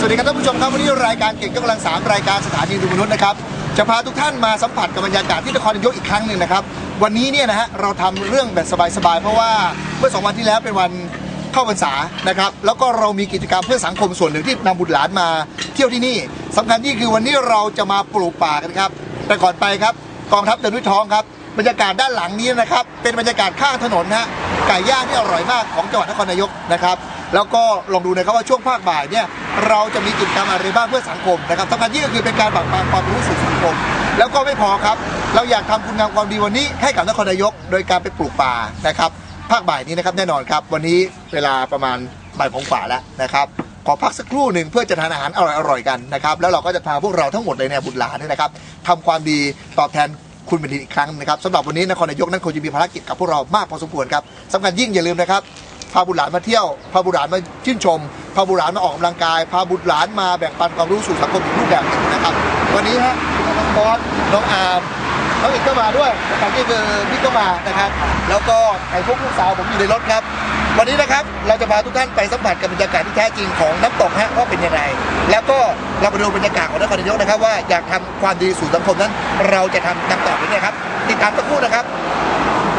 สวัสดีครับท่านผู้ชมครับวันนี้รายการเก่งยกกำลังสามรายการสถานีดูมนุษย์นะครับจะพาทุกท่านมาสัมผัสกับบรรยากาศที่นครนายกอีกครั้งหนึ่งนะครับ วันนี้เนี่ยนะฮะเราทำเรื่องแบบสบายๆเพราะว่าเมื่อสองวันที่แล้วเป็นวันเข้าพรรษานะครับ แล้วก็เรามีกิจกรรมเพื่อสังคมส่วนหนึ่งที่นำบุตรหลานมาเที่ยวที่นี่สำคัญที่คือวันนี้เราจะมาปลูกป่ากันครับแต่ก่อนไปครับกองทัพเดินด้วยท้องครับบรรยากาศด้านหลังนี้นะครับ เป็นบรรยากาศข้างถนนฮะไก่ย่างที่อร่อยมากของจังหวัดนครนายกนะครับ แล้วก็ลองดูนะครับว่าช่วงภาคบ่ายเนี่ยเราจะมีกิจกรรมอะไรบ้างเพื่อสังคมนะครับสำคัญที่ก็คือเป็นการแบ่งปันความรู้สู่สังคม แล้วก็ไม่พอครับ เราอยากทำคุณงามความดีวันนี้ให้กับนครนายก โดยการไปปลูกป่านะครับภาคบ่ายนี้นะครับแน่นอนครับ วันนี้เวลาประมาณบ่ายของฝ่าแล้วนะครับขอพักสักครู่หนึ่งเพื่อจะทานอาหารอร่อยๆกันนะครับแล้วเราก็จะพาพวกเราทั้งหมดเลยเนี่ยบุตรหลานเนี่ยนะครับทำความดีตอบแทนคุณแผ่นดินอีกครั้งนะครับสำหรับวันนี้นครนายกนั้นคงจะมีภารกิจกับพวกเรามากพอสมควรครับสำคัญยิ่งอย่าลืมนะครับ พาบุตรหลานมาเที่ยว พาบุตรหลานมาชื่นชม พาบุตรหลานมาออกกำลังกาย พาบุตรหลานมาแบ่งปันความรู้สู่สังคมอีกรูปแบบหนึ่งนะครับ วันนี้ฮะน้องบอสน้องอาร์มน้องอีกก็มาด้วยนะครับนี่คือพี่ก็มานะครับ แล้วก็ไอ้พวกลูกสาวผมอยู่ในรถครับ วันนี้นะครับเราจะพาทุกท่านไปสัมผัสกับบรรยากาศที่แท้จริงของน้ำตกฮะว่าเป็นยังไงแล้วก็เราไปดูบรรยากาศของนครนายกนะครับ ว่าอยากทำความดีสู่สังคมนั้น เราจะทำนำต่อไปเนี่ยครับติดตามสักครู่นะครับ